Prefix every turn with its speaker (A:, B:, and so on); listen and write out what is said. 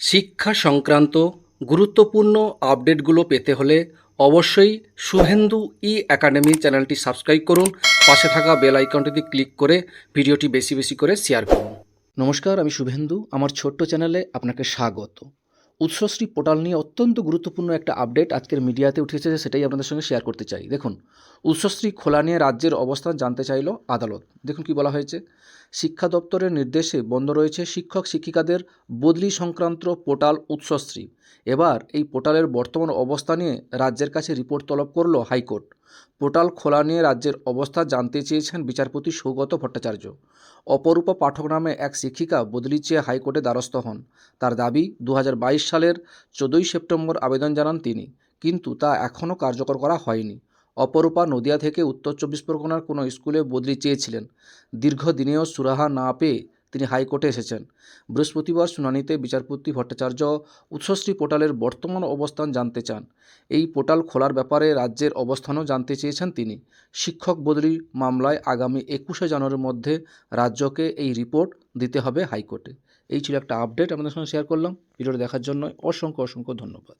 A: শিক্ষা সংক্রান্ত গুরুত্বপূর্ণ আপডেটগুলো পেতে হলে অবশ্যই শুভেন্দু ই একাডেমি চ্যানেলটি সাবস্ক্রাইব করুন। পাশে থাকা বেল আইকনটিতে ক্লিক করে ভিডিওটি বেশি বেশি করে শেয়ার করুন। নমস্কার, আমি শুভেন্দু। আমার ছোট্ট চ্যানেলে আপনাকে স্বাগত। উৎসশ্রী পোর্টাল নিয়ে অত্যন্ত গুরুত্বপূর্ণ একটা আপডেট আজকের মিডিয়াতে উঠেছে সেটাই আপনাদের সঙ্গে শেয়ার করতে চাই। দেখুন, উৎসশ্রী খোলা নিয়ে রাজ্যের অবস্থান জানতে চাইল আদালত। দেখুন কি বলা হয়েছে। শিক্ষা দপ্তরের নির্দেশে বন্ধ রয়েছে শিক্ষক শিক্ষিকাদের বদলি সংক্রান্ত পোর্টাল উৎসশ্রী। এবার এই পোর্টালের বর্তমান অবস্থা নিয়ে রাজ্যের কাছে রিপোর্ট তলব করল হাইকোর্ট। পোর্টাল খোলা নিয়ে রাজ্যের অবস্থা জানতে চেয়েছেন বিচারপতি সৌগত ভট্টাচার্য। অপরূপা পাঠক নামে এক শিক্ষিকা বদলি চেয়ে হাইকোর্টে দ্বারস্থ হন। তার দাবি দু হাজার বাইশ সালের চোদ্দোই সেপ্টেম্বর আবেদন জানান তিনি, কিন্তু তা এখনও কার্যকর করা হয়নি। অপরূপা নদিয়া থেকে উত্তর চব্বিশ পরগনার কোনো স্কুলে বদলি চেয়েছিলেন। দীর্ঘদিনেও সুরাহা না পেয়ে তিনি হাইকোর্টে এসেছেন। বৃহস্পতিবার শুনানিতে বিচারপতি ভট্টাচার্য উৎসশ্রী পোর্টালের বর্তমান অবস্থান জানতে চান। এই পোর্টাল খোলার ব্যাপারে রাজ্যের অবস্থানও জানতে চেয়েছেন তিনি। শিক্ষক বদলি মামলায় আগামী একুশে জানুয়ারির মধ্যে রাজ্যকে এই রিপোর্ট দিতে হবে হাইকোর্টে। এই ছিল একটা আপডেট। আপনাদের সঙ্গে শেয়ার করলাম। ভিডিওটা দেখার জন্য অসংখ্য অসংখ্য ধন্যবাদ।